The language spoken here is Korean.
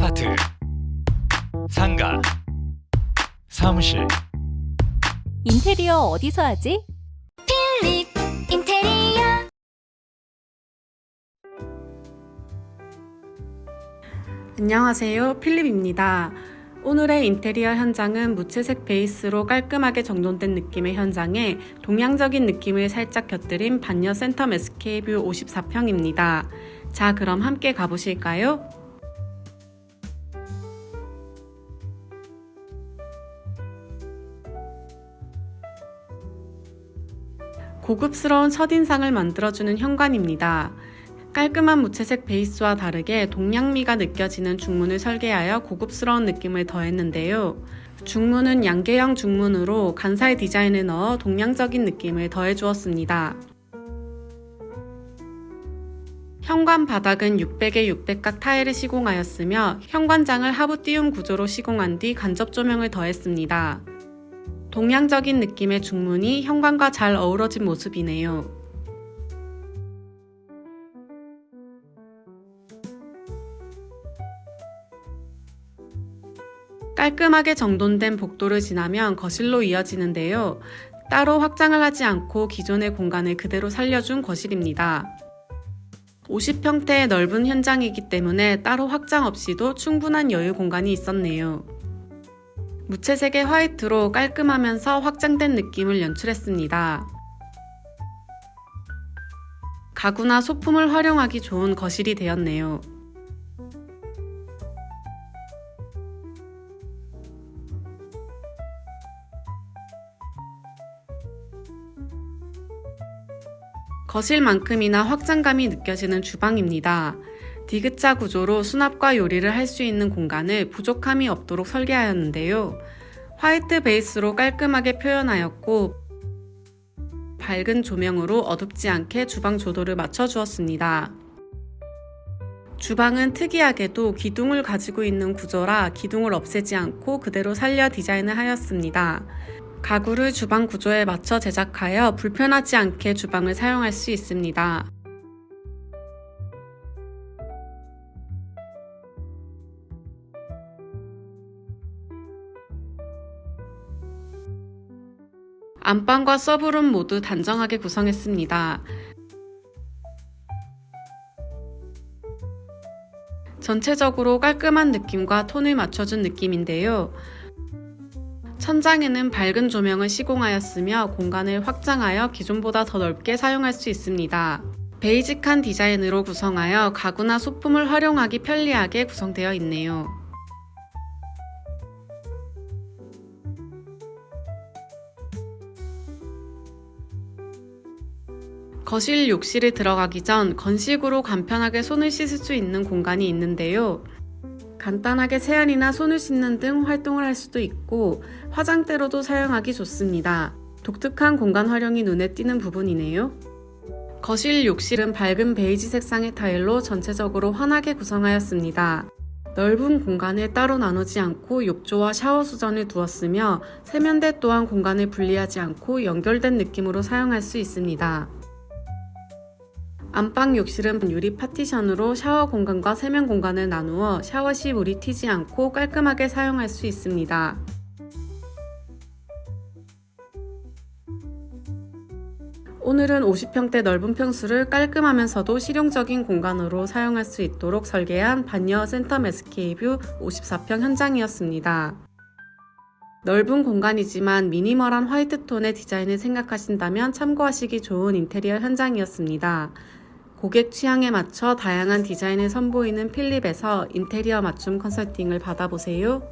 아파트, 상가, 사무실, 인테리어 어디서 하지? 필립 인테리어 안녕하세요. 필립입니다. 오늘의 인테리어 현장은 무채색 베이스로 깔끔하게 정돈된 느낌의 현장에 동양적인 느낌을 살짝 곁들인 반려 센텀 SK뷰 54평입니다. 자, 그럼 함께 가보실까요? 고급스러운 첫인상을 만들어주는 현관입니다. 깔끔한 무채색 베이스와 다르게 동양미가 느껴지는 중문을 설계하여 고급스러운 느낌을 더했는데요. 중문은 양계형 중문으로 간살 디자인을 넣어 동양적인 느낌을 더해주었습니다. 현관 바닥은 600에 600각 타일을 시공하였으며 현관장을 하부 띄움 구조로 시공한 뒤 간접 조명을 더했습니다. 동양적인 느낌의 중문이 현관과 잘 어우러진 모습이네요. 깔끔하게 정돈된 복도를 지나면 거실로 이어지는데요. 따로 확장을 하지 않고 기존의 공간을 그대로 살려준 거실입니다. 50평대의 넓은 현장이기 때문에 따로 확장 없이도 충분한 여유 공간이 있었네요. 무채색의 화이트로 깔끔하면서 확장된 느낌을 연출했습니다. 가구나 소품을 활용하기 좋은 거실이 되었네요. 거실만큼이나 확장감이 느껴지는 주방입니다. 디귿자 구조로 수납과 요리를 할 수 있는 공간을 부족함이 없도록 설계하였는데요. 화이트 베이스로 깔끔하게 표현하였고 밝은 조명으로 어둡지 않게 주방 조도를 맞춰 주었습니다. 주방은 특이하게도 기둥을 가지고 있는 구조라 기둥을 없애지 않고 그대로 살려 디자인을 하였습니다. 가구를 주방 구조에 맞춰 제작하여 불편하지 않게 주방을 사용할 수 있습니다. 안방과 서브룸 모두 단정하게 구성했습니다. 전체적으로 깔끔한 느낌과 톤을 맞춰준 느낌인데요. 천장에는 밝은 조명을 시공하였으며 공간을 확장하여 기존보다 더 넓게 사용할 수 있습니다. 베이직한 디자인으로 구성하여 가구나 소품을 활용하기 편리하게 구성되어 있네요. 거실 욕실에 들어가기 전 건식으로 간편하게 손을 씻을 수 있는 공간이 있는데요. 간단하게 세안이나 손을 씻는 등 활동을 할 수도 있고 화장대로도 사용하기 좋습니다. 독특한 공간 활용이 눈에 띄는 부분이네요. 거실 욕실은 밝은 베이지 색상의 타일로 전체적으로 환하게 구성하였습니다. 넓은 공간을 따로 나누지 않고 욕조와 샤워 수전을 두었으며 세면대 또한 공간을 분리하지 않고 연결된 느낌으로 사용할 수 있습니다. 안방 욕실은 유리 파티션으로 샤워 공간과 세면 공간을 나누어 샤워 시 물이 튀지 않고 깔끔하게 사용할 수 있습니다. 오늘은 50평대 넓은 평수를 깔끔하면서도 실용적인 공간으로 사용할 수 있도록 설계한 반려 센텀 SK뷰 54평 현장이었습니다. 넓은 공간이지만 미니멀한 화이트 톤의 디자인을 생각하신다면 참고하시기 좋은 인테리어 현장이었습니다. 고객 취향에 맞춰 다양한 디자인을 선보이는 필립에서 인테리어 맞춤 컨설팅을 받아보세요.